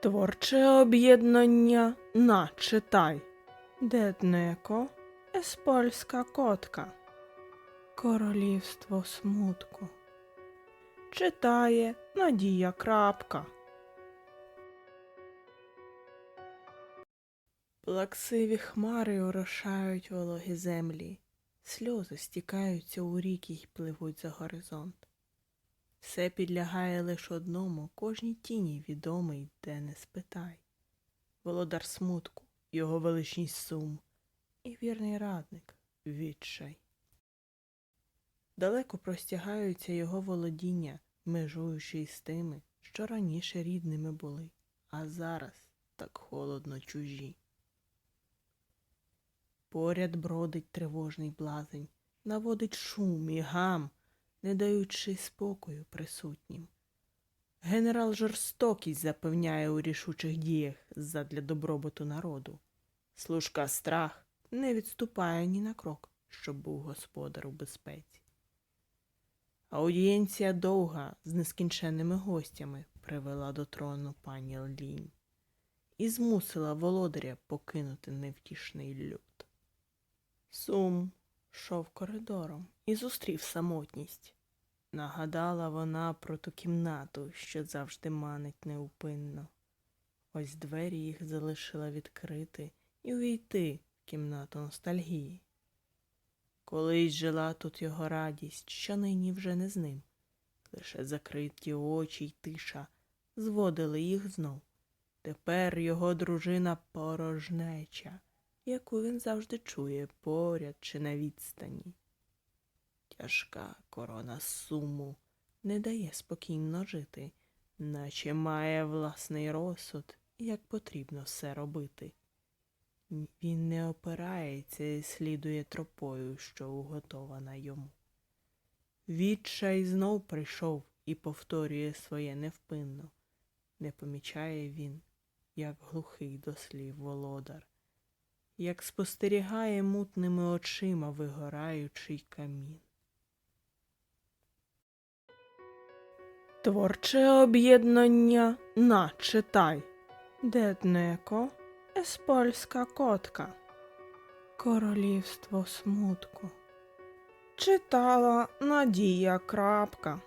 Творче об'єднання на читай. Деднеко, еспольська котка. Королівство смутку. Читає Надія Крапка. Плаксиві хмари орошають вологі землі. Сльози стікаються у ріки й пливуть за горизонт. Все підлягає лиш одному, кожній тіні відомий, де не спитай. Володар смутку, його величність сум, і вірний радник відчай. Далеко простягаються його володіння, межуючи із тими, що раніше рідними були, а зараз так холодно чужі. Поряд бродить тривожний блазень, наводить шум і гам, не даючи спокою присутнім. Генерал жорстокість запевняє у рішучих діях задля добробуту народу. Служка страх не відступає ні на крок, щоб був господар у безпеці. Аудієнція довга з нескінченними гостями привела до трону пані Лінь і змусила володаря покинути невтішний люд. Сум шов коридором і зустрів самотність. Нагадала вона про ту кімнату, що завжди манить неупинно. Ось двері їх залишила відкрити і увійти в кімнату ностальгії. Колись жила тут його радість, що нині вже не з ним. Лише закриті очі й тиша зводили їх знов. Тепер його дружина порожнеча, яку він завжди чує поряд чи на відстані. Тяжка корона суму не дає спокійно жити, наче має власний розсуд, як потрібно все робити. Він не опирається і слідує тропою, що уготована йому. Відчай знов прийшов і повторює своє невпинно. Не помічає він, як глухий до слів володар, як спостерігає мутними очима вигораючий камін. Творче об'єднання на читай. Деднеко, еспольська котка. Королівство смутку. Читала Надія Крапка.